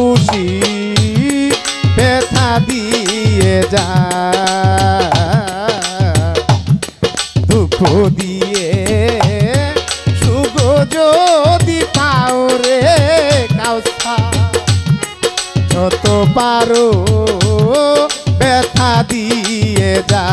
খুশি, ব্যথা দিয়ে যা। দুঃখ দিয়ে সুখ যদি পাও রে যত পারো, ব্যথা দিয়ে যা।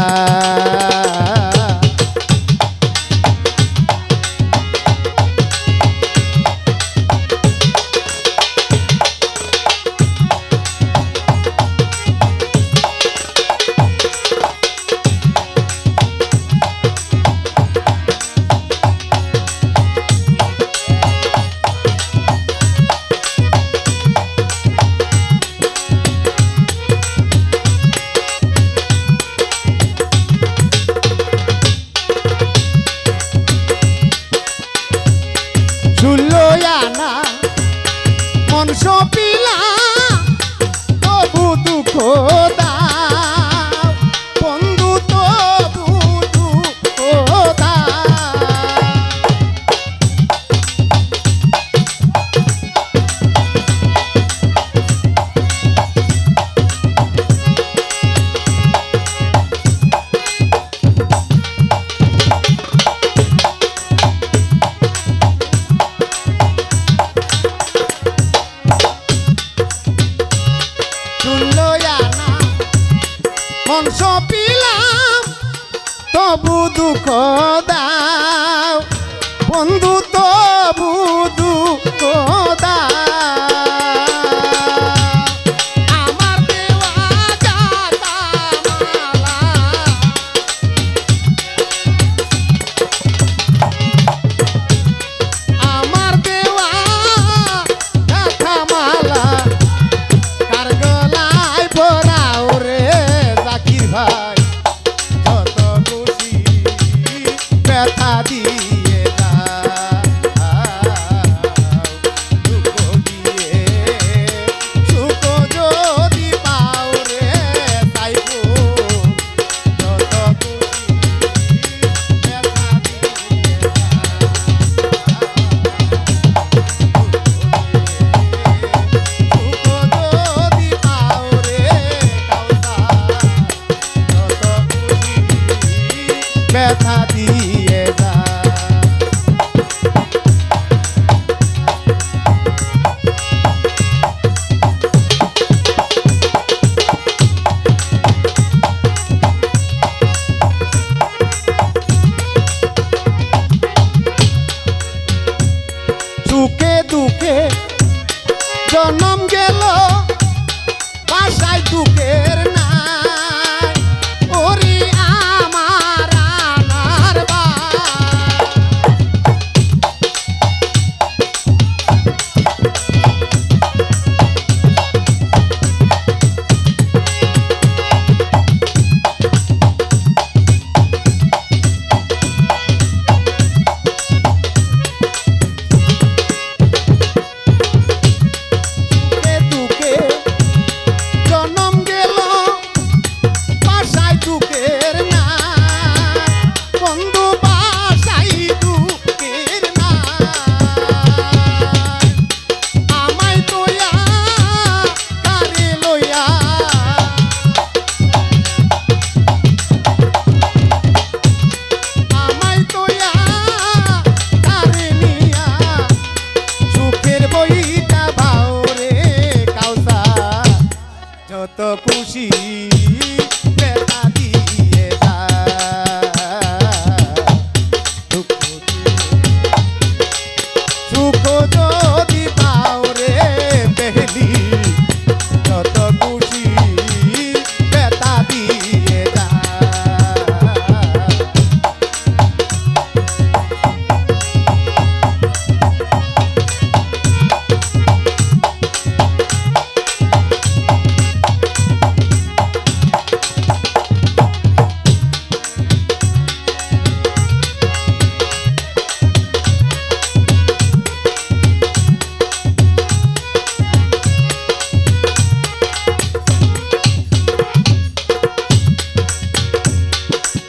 সপিলা তবু দুঃখ দাও। মন পিলাম তবু দুঃখ দাও। বন্ধু তবু বাসায় দুঃখের নাই তো খুশি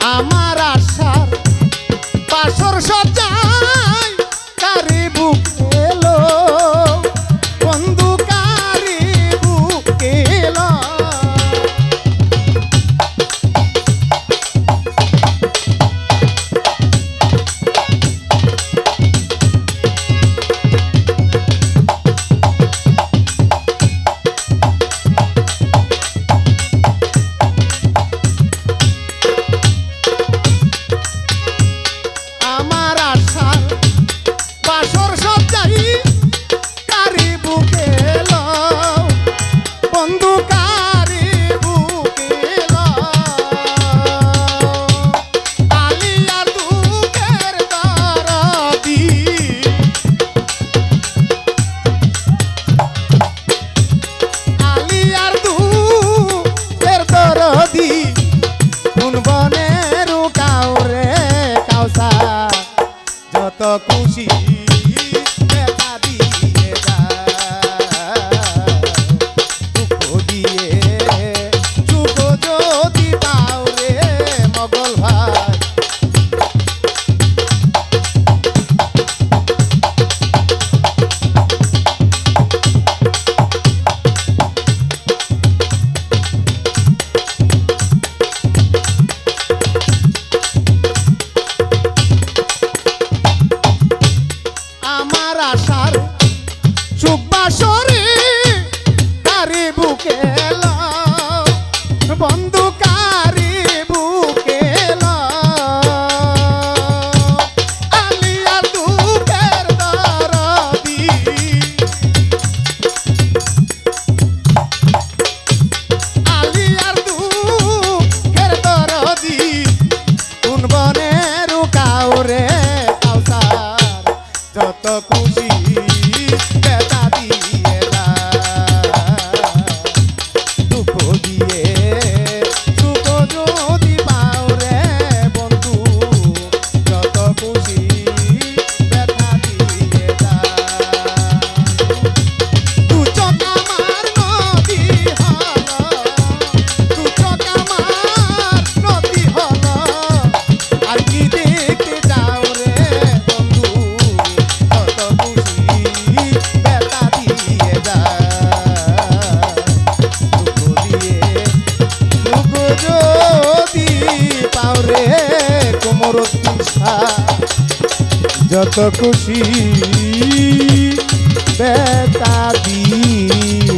Amar কিন্তু দিয়ে মোর তৃষা যত খুশি বেতা দিয়ে